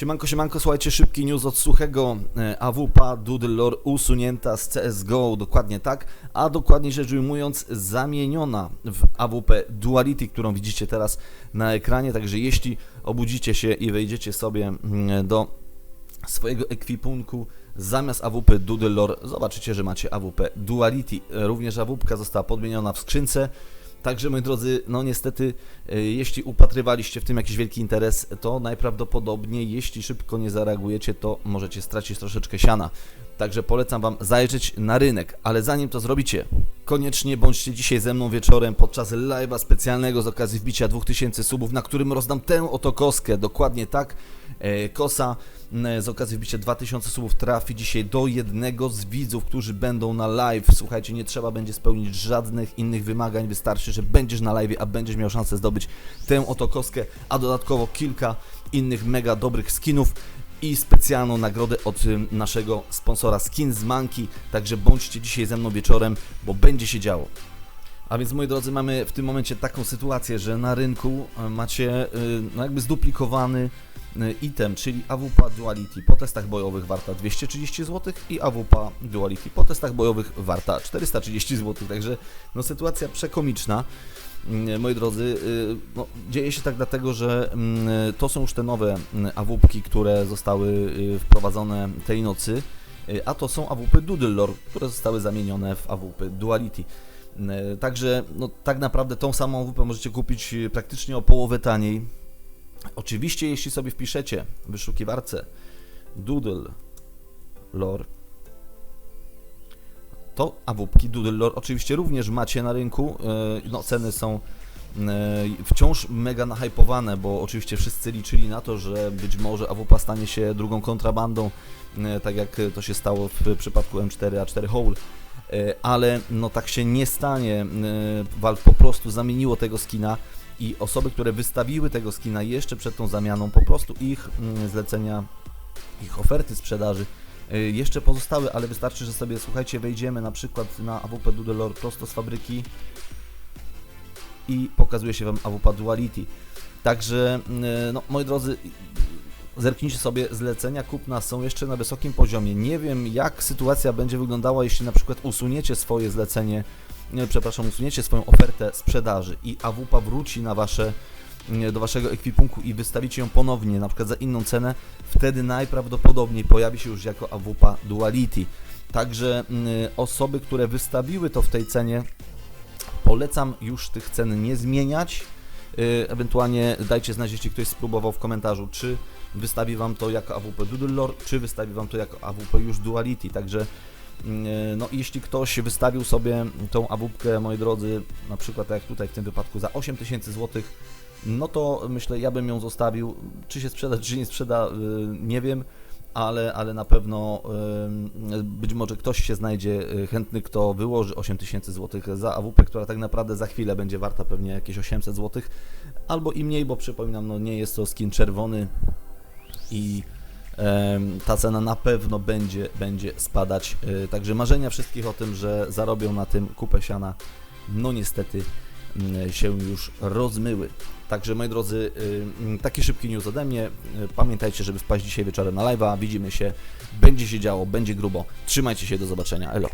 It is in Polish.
Siemanko, siemanko, słuchajcie, szybki news od suchego. E, AWP Doodle Lore usunięta z CSGO, dokładnie tak, a dokładniej rzecz ujmując zamieniona w AWP Duality, którą widzicie teraz na ekranie, także jeśli obudzicie się i wejdziecie sobie mm, do swojego ekwipunku zamiast AWP Doodle Lore zobaczycie, że macie AWP Duality. E, Również AWP została podmieniona w skrzynce. Także moi drodzy, no niestety, e, jeśli upatrywaliście w tym jakiś wielki interes, to najprawdopodobniej, jeśli szybko nie zareagujecie, to możecie stracić troszeczkę siana. Także polecam Wam zajrzeć na rynek, ale zanim to zrobicie, koniecznie bądźcie dzisiaj ze mną wieczorem podczas live'a specjalnego z okazji wbicia 2000 subów, na którym rozdam tę oto koskę, dokładnie tak. E, Kosa z okazji wbicia 2000 subów trafi dzisiaj do jednego z widzów, którzy będą na live. Słuchajcie, nie trzeba będzie spełnić żadnych innych wymagań, wystarczy, że będziesz na live, a będziesz miał szansę zdobyć tę oto koskę, a dodatkowo kilka innych mega dobrych skinów i specjalną nagrodę od ym, naszego sponsora Skins Monkey. Także bądźcie dzisiaj ze mną wieczorem, bo będzie się działo. A więc moi drodzy, mamy w tym momencie taką sytuację, że na rynku e, macie y, no jakby zduplikowany y, item, czyli AWP Duality po testach bojowych warta 230 zł i AWP Duality po testach bojowych warta 430 zł. Także no sytuacja przekomiczna. Mm, Moi drodzy, y, no, dzieje się tak dlatego, że mm, to są już te nowe mm, AWPki, które zostały y, wprowadzone tej nocy, y, a to są AWP Doodle które zostały zamienione w AWP Duality. Y, Także no, tak naprawdę tą samą AWP możecie kupić y, praktycznie o połowę taniej. Oczywiście, jeśli sobie wpiszecie w wyszukiwarce Doodle Lore, to AWPki Doodle Lore oczywiście również macie na rynku. E, No, ceny są e, wciąż mega nahypowane, bo oczywiście wszyscy liczyli na to, że być może AWP stanie się drugą kontrabandą, e, tak jak to się stało w przypadku M4 A4 Hole. Ale no tak się nie stanie. Valve po prostu zamieniło tego skina i osoby, które wystawiły tego skina jeszcze przed tą zamianą, po prostu ich mm, zlecenia, ich oferty sprzedaży Y, jeszcze pozostały, ale wystarczy, że sobie, słuchajcie, wejdziemy na przykład na AWP Doodle prosto z fabryki i pokazuje się Wam AWP Duality. Także, y, no, moi drodzy, zerknijcie sobie, zlecenia kupna są jeszcze na wysokim poziomie. Nie wiem, jak sytuacja będzie wyglądała, jeśli na przykład usuniecie swoje zlecenie, nie, przepraszam, usuniecie swoją ofertę sprzedaży i AWP wróci na Wasze do waszego ekwipunku i wystawicie ją ponownie, na przykład za inną cenę, wtedy najprawdopodobniej pojawi się już jako AWP Duality. Także y, osoby, które wystawiły to w tej cenie, polecam już tych cen nie zmieniać. Y, ewentualnie dajcie znać, jeśli ktoś spróbował w komentarzu, czy wystawi Wam to jako AWP Doodle czy wystawi Wam to jako AWP już Duality. Także y, no, jeśli ktoś wystawił sobie tą AWP, moi drodzy, na przykład tak jak tutaj w tym wypadku za 8000 zł, no to myślę, ja bym ją zostawił. Czy się sprzeda, czy nie sprzeda, y, nie wiem, ale, ale na pewno być może ktoś się znajdzie y, chętny, kto wyłoży 8000 zł za AWP, która tak naprawdę za chwilę będzie warta pewnie jakieś 800 zł, albo i mniej, bo przypominam, no nie jest to skin czerwony i ta cena na pewno będzie, będzie spadać. Y, Także marzenia wszystkich o tym, że zarobią na tym kupę siana, no niestety się już rozmyły. Także moi drodzy, y, mm, taki szybki news ode mnie. Y, Pamiętajcie, żeby spać dzisiaj wieczorem na live'a. Widzimy się, będzie się działo, będzie grubo. Trzymajcie się, do zobaczenia. Elo.